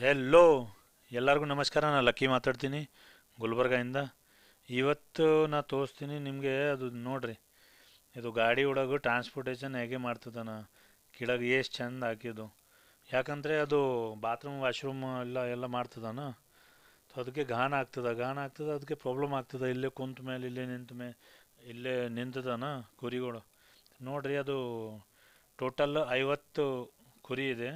Hello ಎಲ್ಲರಿಗೂ ನಮಸ್ಕಾರ. ನಾನು ಲಕ್ಕಿ ಮಾತಾಡ್ತೀನಿ. ಗುಲ್ಬರ್ಗಾಯಿಂದ. ಇವತ್ತು ನಾ ತೋರಿಸ್ತೀನಿ ನಿಮಗೆ ಅದು ನೋಡ್ರಿ. ಇದು ಗಾಡಿ ಒಳಗೆ ಟ್ರಾನ್ಸ್ಪೋರ್ಟೇಷನ್ ಹೇಗೆ ಮಾಡ್ತದನ ಕೆಳಗೆ ಎಷ್ಟು ಚೆಂದ ಹಾಕಿದ್ದು. ಯಾಕಂದರೆ ಅದು ಬಾತ್ರೂಮ್ ವಾಶ್ರೂಮ್ ಎಲ್ಲ ಎಲ್ಲ ಮಾಡ್ತದನ ಸೊ ಅದಕ್ಕೆ ಗಾನ ಆಗ್ತದ. ಗಾನ ಆಗ್ತದೆ, ಅದಕ್ಕೆ ಪ್ರಾಬ್ಲಮ್ ಆಗ್ತದೆ. ಇಲ್ಲೇ ಕುಂತ ಮೇಲೆ, ಇಲ್ಲೇ ನಿಂತ ಮೇಲೆ ಇಲ್ಲೇ ನಿಂತದನ ಕುರಿಗಳು. ನೋಡ್ರಿ ಅದು ಟೋಟಲ್ ಐವತ್ತು ಕುರಿ ಇದೆ.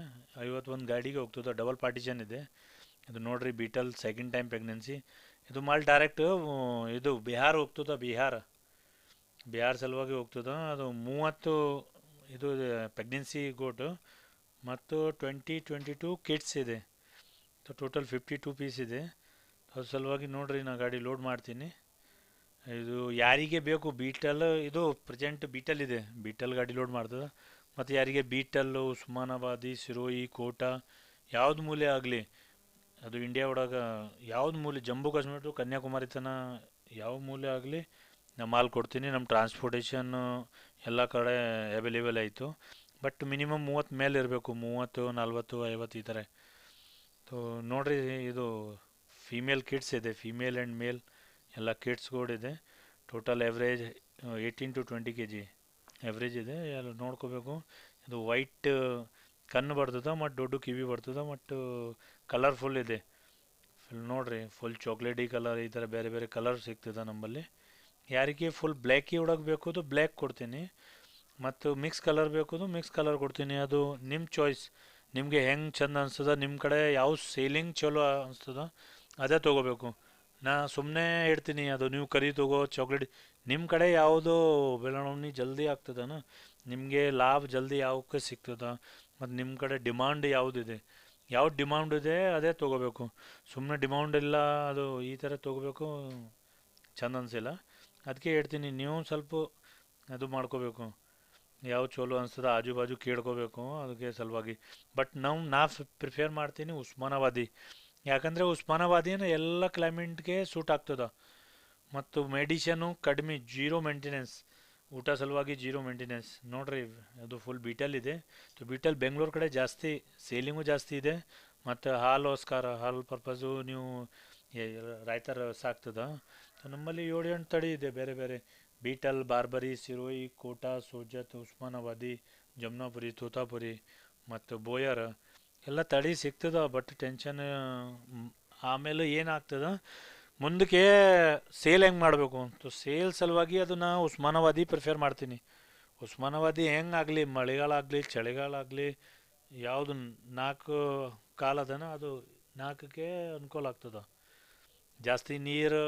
ಐವತ್ತೊಂದು ಗಾಡಿಗೆ ಹೋಗ್ತದೆ. ಡಬಲ್ ಪಾರ್ಟಿಷನ್ ಇದೆ. ಇದು ನೋಡ್ರಿ ಬೀಟಲ್ ಸೆಕೆಂಡ್ ಟೈಮ್ ಪ್ರೆಗ್ನೆನ್ಸಿ ಇದು ಮಾಲ್ ಡೈರೆಕ್ಟ್ ಇದು ಬಿಹಾರ ಹೋಗ್ತದ, ಬಿಹಾರ. ಬಿಹಾರ್ ಸಲುವಾಗಿ ಹೋಗ್ತದ. ಅದು ಮೂವತ್ತು ಇದು ಪ್ರೆಗ್ನೆನ್ಸಿ ಗೋಟು ಮತ್ತು ಟ್ವೆಂಟಿ ಟ್ವೆಂಟಿ ಟೂ ಕಿಡ್ಸ್ ಇದೆ. ಟೋಟಲ್ ಫಿಫ್ಟಿ ಟೂ ಪೀಸ್ ಇದೆ. ಅದ್ರ ಸಲುವಾಗಿ ನೋಡ್ರಿ, ನಾ ಗಾಡಿ ಲೋಡ್ ಮಾಡ್ತೀನಿ. ಇದು ಯಾರಿಗೆ ಬೇಕು? ಬೀಟಲ್ ಇದು ಪ್ರೆಸೆಂಟ್ ಬೀಟಲ್ ಇದೆ. ಬೀಟಲ್ ಗಾಡಿ ಲೋಡ್ ಮಾಡ್ತದೆ. ಮತ್ತು ಯಾರಿಗೆ ಬೀಟಲ್ಲು, ಉಸ್ಮಾನಾಬಾದಿ, ಸಿರೋಯಿ, ಕೋಟಾ ಯಾವ್ದು ಮೂಲೆ ಆಗಲಿ, ಅದು ಇಂಡಿಯಾ ಒಳಗೆ ಯಾವ್ದು ಮೂಲೆ, ಜಮ್ಮು ಕಾಶ್ಮೀರ ಟು ಕನ್ಯಾಕುಮಾರಿ ತನ ಯಾವ ಮೂಲೆ ಆಗಲಿ, ನಾ ಮಾಲ್ ಕೊಡ್ತೀನಿ ನಮ್ಮ ಟ್ರಾನ್ಸ್ಪೋರ್ಟೇಷನ್ ಎಲ್ಲ ಕಡೆ ಅವೈಲೇಬಲ್ ಆಯಿತು. ಬಟ್ ಮಿನಿಮಮ್ ಮೂವತ್ತು ಮೇಲೆ ಇರಬೇಕು, ಮೂವತ್ತು, ನಲ್ವತ್ತು, ಐವತ್ತು ಈ ಥರ ಸೊ ನೋಡಿರಿ ಇದು ಫೀಮೇಲ್ ಕಿಡ್ಸ್ ಇದೆ ಫೀಮೇಲ್ ಆ್ಯಂಡ್ ಮೇಲ್ ಎಲ್ಲ ಇದೆ. Total average eighteen to twenty K G average ಇದೆ. ಎಲ್ಲ ನೋಡ್ಕೋಬೇಕು. ಇದು ವೈಟ್ ಕಣ್ಣು ಬರ್ತದ, ಮತ್ತು ದೊಡ್ಡ ಕಿವಿ ಬರ್ತದ, ಮತ್ತು ಕಲರ್ಫುಲ್ ಇದೆ. ಫುಲ್ ನೋಡ್ರಿ ಫುಲ್ ಚಾಕ್ಲೇಟಿ ಕಲರ್ ಈ ಥರ ಬೇರೆ ಬೇರೆ ಕಲರ್ ಸಿಗ್ತದೆ ನಮ್ಮಲ್ಲಿ. ಯಾರಿಗೆ ಫುಲ್ ಬ್ಲ್ಯಾಕಿ ಒಳಗೆ ಬೇಕು ಅದು ಬ್ಲ್ಯಾಕ್ ಕೊಡ್ತೀನಿ. ಮತ್ತು ಮಿಕ್ಸ್ ಕಲರ್ ಬೇಕು ಅದು ಮಿಕ್ಸ್ ಕಲರ್ ಕೊಡ್ತೀನಿ. ಅದು ನಿಮ್ಮ ಚಾಯ್ಸ್ ನಿಮಗೆ ಹೆಂಗೆ ಚಂದ ಅನಿಸ್ತದ ನಿಮ್ಮ ಕಡೆ ಯಾವ ಸೇಲಿಂಗ್ ಚಲೋ ಅನಿಸ್ತದ, ಅದೇ ತೊಗೋಬೇಕು. ನಾ ಸುಮ್ಮನೆ ಹೇಳ್ತೀನಿ, ಅದು ನೀವು ಕರಿ ತಗೋ ಚಾಕ್ಲೇಟ್ ನಿಮ್ಮ ಕಡೆ ಯಾವುದು ಬೆಳವಣಿ ಜಲ್ದಿ ಆಗ್ತದನ? ನಿಮಗೆ ಲಾಭ ಜಲ್ದಿ ಯಾವಕ್ಕೆ ಸಿಗ್ತದ? ಮತ್ತು ನಿಮ್ಮ ಕಡೆ ಡಿಮಾಂಡ್ ಯಾವುದಿದೆ? ಯಾವ ಡಿಮಾಂಡ್ ಇದೆ, ಅದೇ ತೊಗೋಬೇಕು. ಸುಮ್ಮನೆ ಡಿಮಾಂಡ್ ಇಲ್ಲ, ಅದು ಈ ಥರ ತೊಗೋಬೇಕು, ಚಂದ ಅನಿಸಿಲ್ಲ. ಅದಕ್ಕೆ ಹೇಳ್ತೀನಿ, ನೀವು ಸ್ವಲ್ಪ ಅದು ಮಾಡ್ಕೋಬೇಕು. ಯಾವ ಚಲೋ ಅನಿಸ್ತದ ಆಜು ಬಾಜು ಕೇಳ್ಕೋಬೇಕು ಅದಕ್ಕೆ ಸಲುವಾಗಿ. ಬಟ್ ನಾವು, ನಾ ಪ್ರಿಫೇರ್ ಮಾಡ್ತೀನಿ ಉಸ್ಮಾನಾಬಾದಿ. ಯಾಕಂದರೆ ಉಸ್ಮಾನಾಬಾದಿನ ಎಲ್ಲ ಕ್ಲೈಮೇಟ್ಗೆ ಸೂಟ್ ಆಗ್ತದ. ಮತ್ತು ಮೆಡಿಷನು ಕಡಿಮೆ ಜೀರೋ ಮೇಂಟೆನೆನ್ಸ್, ಊಟ ಸಲುವಾಗಿ ಜೀರೋ ಮೇಂಟೆನೆನ್ಸ್. ನೋಡ್ರಿ, ಅದು ಫುಲ್ ಬೀಟಲ್ ಇದೆ. ಬೀಟಲ್ ಬೆಂಗಳೂರು ಕಡೆ ಜಾಸ್ತಿ, ಸೇಲಿಂಗು ಜಾಸ್ತಿ ಇದೆ. ಮತ್ತು ಹಾಲುಸ್ಕಾರ ಹಾಲು ಪರ್ಪಸು ನೀವು ರೈತರ ಸಾಕ್ತದ ನಮ್ಮಲ್ಲಿ ಏಳು ಎಂಟು ತಳಿ ಇದೆ ಬೇರೆ ಬೇರೆ. ಬೀಟಲ್ ಬಾರ್ಬರಿ ಸಿರೋಯಿ ಕೋಟಾ ಸೋಜತ್ ಉಸ್ಮಾನಾಬಾದಿ ಜಮ್ನಾಪುರಿ ತೋತಾಪುರಿ ಮತ್ತು ಬೋಯರ್ ಎಲ್ಲ ತಡಿ ಸಿಗ್ತದ ಬಟ್ ಟೆನ್ಷನ್ ಆಮೇಲೆ ಏನಾಗ್ತದ, ಮುಂದಕ್ಕೆ ಸೇಲ್ ಹೆಂಗೆ ಮಾಡಬೇಕು ಅಂತ. ಸೇಲ್ ಸಲುವಾಗಿ ಅದನ್ನು ಉಸ್ಮಾನವಾದಿ ಪ್ರಿಫೇರ್ ಮಾಡ್ತೀನಿ. ಉಸ್ಮಾನವಾದಿ ಹೆಂಗೆ ಆಗಲಿ ಮಳೆಗಾಲ ಆಗಲಿ ಚಳಿಗಾಲ ಆಗಲಿ ಯಾವುದು ನಾಲ್ಕು ಕಾಲದನ ಅದು ನಾಲ್ಕಕ್ಕೆ ಅನುಕೂಲ ಆಗ್ತದ. ಜಾಸ್ತಿ ನೀರು,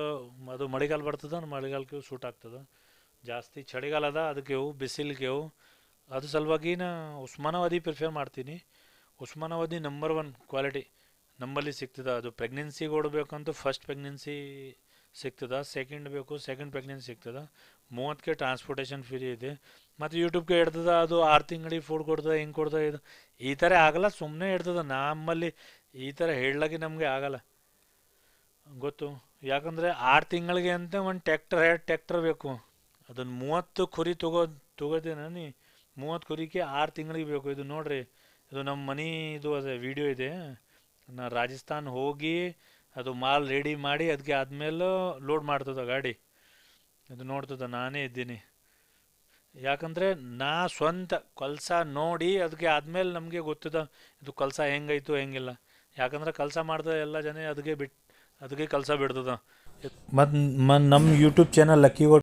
ಅದು ಮಳೆಗಾಲ ಬರ್ತದ ಮಳೆಗಾಲಕ್ಕೆ ಸೂಟ್ ಆಗ್ತದ. ಜಾಸ್ತಿ ಚಳಿಗಾಲದ ಅದಕ್ಕೆ ಬಿಸಿಲಿಗೆವು ಅದು ಸಲುವಾಗಿ ನಾ ಉಸ್ಮಾನಾಬಾದಿ ಪ್ರಿಫೇರ್ ಮಾಡ್ತೀನಿ. ಉಸ್ಮಾನಾಬಾದಿ ನಂಬರ್ ಒನ್ ಕ್ವಾಲಿಟಿ ನಮ್ಮಲ್ಲಿ ಸಿಗ್ತದೆ. ಅದು ಪ್ರೆಗ್ನೆನ್ಸಿಗೆ ಓಡಬೇಕಂತೂ ಫಸ್ಟ್ ಪ್ರೆಗ್ನೆನ್ಸಿ ಸಿಗ್ತದೆ. ಸೆಕೆಂಡ್ ಬೇಕು ಸೆಕೆಂಡ್ ಪ್ರೆಗ್ನೆನ್ಸಿ ಸಿಗ್ತದೆ. ಮೂವತ್ತಕ್ಕೆ ಟ್ರಾನ್ಸ್ಪೋರ್ಟೇಷನ್ ಫ್ರೀ ಇದೆ. ಮತ್ತು ಯೂಟ್ಯೂಬ್ಗೆ ಇಡ್ತದ ಅದು ಆರು ತಿಂಗಳಿಗೆ ಫುಡ್ ಕೊಡ್ತದೆ, ಹಿಂಗೆ ಕೊಡ್ತದೆ, ಇದು. ಈ ಥರ ಆಗಲ್ಲ ಸುಮ್ಮನೆ ಇಡ್ತದೆ ನಮ್ಮಲ್ಲಿ ಈ ಥರ ಹೇಳಲಾಗಿ ನಮಗೆ ಆಗಲ್ಲ. ಗೊತ್ತು? ಯಾಕಂದರೆ ಆರು ತಿಂಗಳಿಗೆ ಅಂತ ಒಂದು ಟ್ಯಾಕ್ಟರ್ ಎರಡು ಟ್ಯಾಕ್ಟರ್ ಬೇಕು. ಅದನ್ನು ಮೂವತ್ತು ಕುರಿ ತಗೋ, ತಗೋತೀನಿ ನೀ. ಮೂವತ್ತು ಕುರಿಗೆ ಆರು ತಿಂಗಳಿಗೆ ಬೇಕು. ಇದು ನೋಡ್ರಿ ಇದು ನಮ್ಮ ಮನೀದು ಅದೇ ವಿಡಿಯೋ ಇದೆ. ನಾ ರಾಜಸ್ಥಾನ್ ಹೋಗಿ ಅದು ಮಾಲ್ ರೆಡಿ ಮಾಡಿ ಅದಕ್ಕೆ ಆದಮೇಲೆ ಲೋಡ್ ಮಾಡ್ತದ ಗಾಡಿ. ಅದು ನೋಡ್ತದ ನಾನೇ ಇದ್ದೀನಿ. ಯಾಕಂದರೆ ನಾ ಸ್ವಂತ ಕಲ್ಸ ನೋಡಿ ಅದಕ್ಕೆ ಆದಮೇಲೆ ನಮಗೆ ಗೊತ್ತದ ಇದು ಕಲ್ಸ ಹೆಂಗಾಯ್ತು ಹೆಂಗಿಲ್ಲ. ಯಾಕಂದ್ರೆ ಕೆಲಸ ಮಾಡ್ದ ಎಲ್ಲ ಜನ ಅದಕ್ಕೆ ಬಿಟ್ಟು ಅದಕ್ಕೆ ಕೆಲಸ ಬಿಡ್ತದ. ಮತ್ತು ನಮ್ಮ ಯೂಟ್ಯೂಬ್ ಚಾನಲ್ ಲಕ್ಕಿ